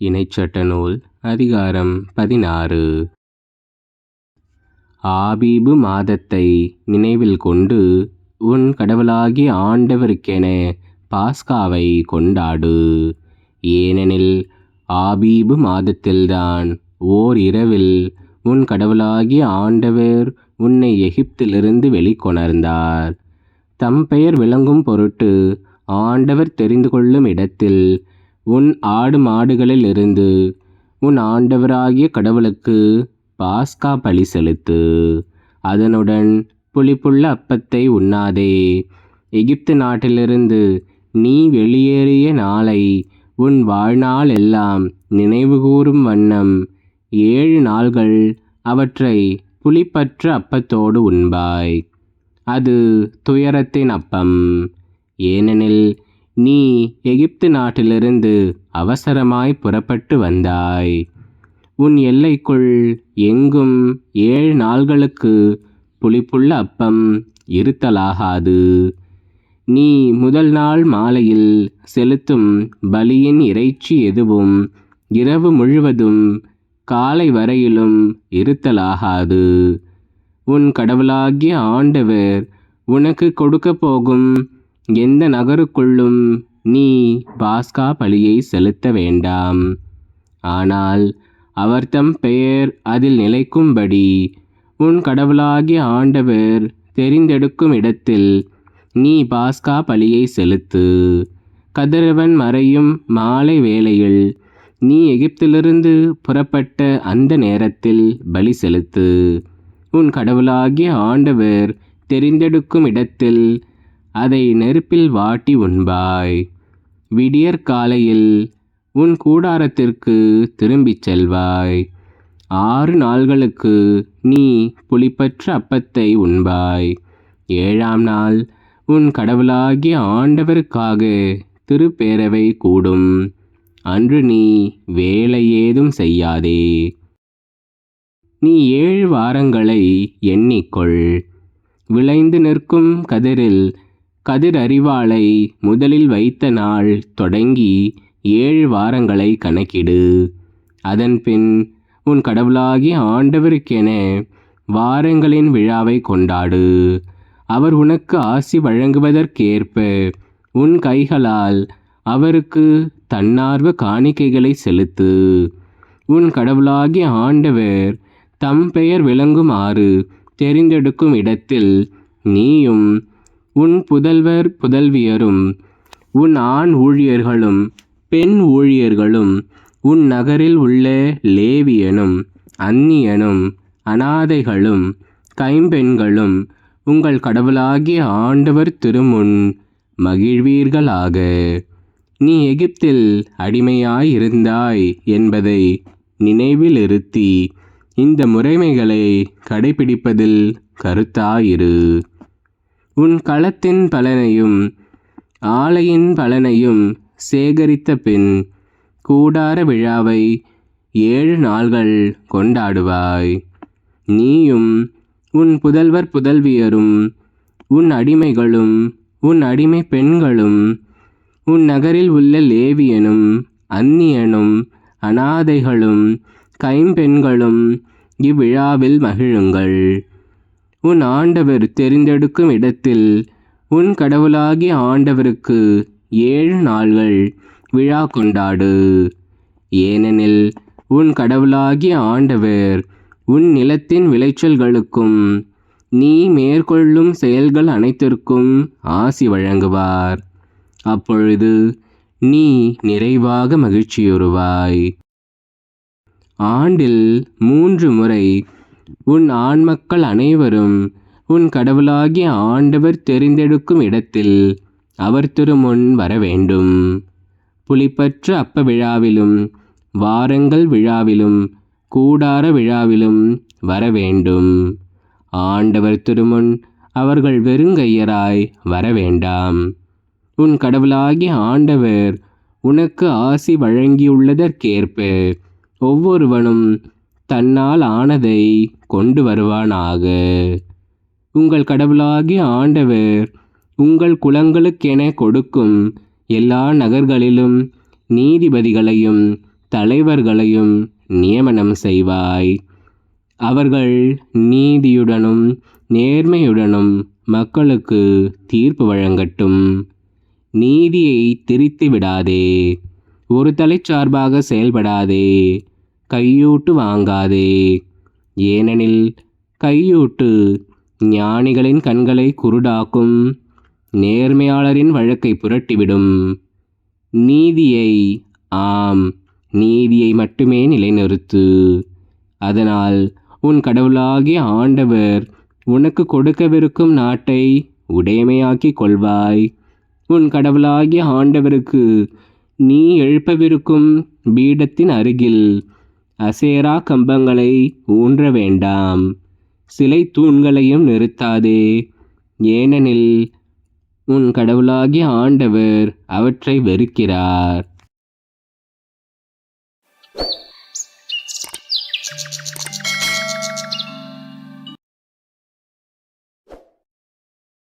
இணைச்சட்ட நூல் அதிகாரம் பதினாறு. ஆபீபு மாதத்தை நினைவில் கொண்டு உன் கடவுளாகிய ஆண்டவருக்கென பாஸ்காவை கொண்டாடு. ஏனெனில் ஆபீபு மாதத்தில்தான் ஓர் இரவில் உன் கடவுளாகிய ஆண்டவர் உன்னை எகிப்திலிருந்து வெளிக்கொணர்ந்தார். தம் பெயர் விளங்கும் பொருட்டு ஆண்டவர் தெரிந்து கொள்ளும் இடத்தில் உன் ஆடு மாடுகளிலிருந்து உன் ஆண்டவராகிய கடவுளுக்கு பாஸ்கா பலி செலுத்து. அதனுடன் புளிப்புள்ள அப்பத்தை உண்ணாதே. எகிப்து நாட்டிலிருந்து நீ வெளியேறிய நாளை உன் வாழ்நாள் எல்லாம் நினைவுகூரும் வண்ணம் ஏழு நாள்கள் அவற்றை புளிப்பற்ற அப்பத்தோடு உண்பாய். அது துயரத்தின் அப்பம். ஏனெனில் நீ எகிப்து நாட்டிலிருந்து அவசரமாய் புறப்பட்டு வந்தாய். உன் எல்லைக்குள் எங்கும் ஏழு நாள்களுக்கு புளிப்புள்ள அப்பம் இருத்தலாகாது. நீ முதல் நாள் மாலையில் செலுத்தும் பலியின் இறைச்சி எதுவும் இரவு முழுவதும் காலை வரையிலும் இருத்தலாகாது. உன் கடவுளாகிய ஆண்டவர் உனக்கு கொடுக்க போகும் எந்த நகருக்குள்ளும் நீ பாஸ்கா பலியை செலுத்த வேண்டாம். ஆனால் அவர் தம் பெயர் அதில் நிலைக்கும்படி உன் கடவுளாகிய ஆண்டவர் தெரிந்தெடுக்கும் இடத்தில் நீ பாஸ்கா பலியை செலுத்து. கதிரவன் மறையும் மாலை வேளையில் நீ எகிப்திலிருந்து புறப்பட்ட அந்த நேரத்தில் பலி செலுத்து. உன் கடவுளாகிய ஆண்டவர் தெரிந்தெடுக்கும் இடத்தில் அதை நெருப்பில் வாட்டி உண்பாய். விடியற் காலையில் உன் கூடாரத்திற்கு திரும்பிச் செல்வாய். ஆறு நாள்களுக்கு நீ புளிப்பற்ற அப்பத்தை உண்பாய். ஏழாம் நாள் உன் கடவுளாகிய ஆண்டவருக்காக திருப்பேரவை கூடும். அன்று நீ வேலை ஏதும் செய்யாதே. நீ ஏழு வாரங்களை எண்ணிக்கொள். விளைந்து நிற்கும் கதிரில் கதிர் அறிவாளை முதலில் வைத்த நாள் தொடங்கி ஏழு வாரங்களை கணக்கிடு. அதன்பின் உன் கடவுளாகிய ஆண்டவருக்கென வாரங்களின் விழாவை கொண்டாடு. அவர் உனக்கு ஆசி வழங்குவதற்கேற்ப உன் கைகளால் அவருக்கு தன்னார்வ காணிக்கைகளை செலுத்து. உன் கடவுளாகிய ஆண்டவர் தம் பெயர் விளங்குமாறு தெரிந்தெடுக்கும் இடத்தில் நீயும் உன் புதல்வர் புதல்வியரும் உன் ஆண் ஊழியர்களும் பெண் ஊழியர்களும் உன் நகரில் உள்ள லேவியனும் அந்நியனும் அனாதைகளும் கைம்பெண்களும் உங்கள் கடவுளாகிய ஆண்டவர் திருமுன் மகிழ்வீர்களாக. நீ எகிப்தில் அடிமையாயிருந்தாய் என்பதை நினைவில் இருத்தி இந்த முறைமைகளை கடைபிடிப்பதில் கருத்தாயிரு. உன் களத்தின் பலனையும் ஆலையின் பலனையும் சேகரித்த பின் கூடார விழாவை ஏழு நாள்கள் கொண்டாடுவாய். நீயும் உன் புதல்வர் புதல்வியரும் உன் அடிமைகளும் உன் அடிமை பெண்களும் உன் நகரில் உள்ள லேவியனும் அந்நியனும் அனாதைகளும் கைம்பெண்களும் இவ்விழாவில் மகிழுங்கள். உன் ஆண்டவர் தெரிந்தெடுக்கும் இடத்தில் உன் கடவுளாகிய ஆண்டவருக்கு ஏழு நாள்கள் விழா கொண்டாடு. ஏனெனில் உன் கடவுளாகிய ஆண்டவர் உன் நிலத்தின் விளைச்சல்களுக்கும் நீ மேற்கொள்ளும் செயல்கள் அனைத்திற்கும் ஆசி வழங்குவார். அப்பொழுது நீ நிறைவாக மகிழ்ச்சியுறுவாய். ஆண்டில் மூன்று முறை உன் ஆண்மக்கள் அனைவரும் உன் கடவுளாகிய ஆண்டவர் தெரிந்தெடுக்கும் இடத்தில் அவர் திருமுன் வர வேண்டும் புலிப்பற்ற அப்ப விழாவிலும் வாரங்கள் விழாவிலும் கூடார விழாவிலும் வர வேண்டும் ஆண்டவர் திருமுன் அவர்கள் வெறுங்கையராய் வர வேண்டாம் உன் கடவுளாகிய ஆண்டவர் உனக்கு ஆசி வழங்கியுள்ளதற்கேற்ப ஒவ்வொருவனும் தன்னால் ஆனதை கொண்டு வருவானாக. உங்கள் கடவுளாகிய ஆண்டவர் உங்கள் குலங்களுக்கென கொடுக்கும் எல்லா நகர்களிலும் நீதிபதிகளையும் தலைவர்களையும் நியமனம் செய்வாய். அவர்கள் நீதியுடனும் நேர்மையுடனும் மக்களுக்கு தீர்ப்பு வழங்கட்டும். நீதியை திரித்து விடாதே ஒரு தலைச்சார்பாக செயல்படாதே. கையூட்டு வாங்காதே. ஏனெனில் கையூட்டு ஞானிகளின் கண்களை குருடாக்கும் நேர்மையாளரின் வழக்கை புரட்டிவிடும். நீதியை ஆம் நீதியை மட்டுமே நிலைநிறுத்து. அதனால் உன் கடவுளாகிய ஆண்டவர் உனக்கு கொடுக்கவிருக்கும் நாட்டை உடைமையாக்கிக் கொள்வாய். உன் கடவுளாகிய ஆண்டவருக்கு நீ எழுப்பவிருக்கும் பீடத்தின் அருகில் அசேரா கம்பங்களை ஊன்ற வேண்டாம். சிலை தூண்களையும் நிறுத்தாதே. ஏனெனில் உன் கடவுளாகிய ஆண்டவர் அவற்றை வெறுக்கிறார்.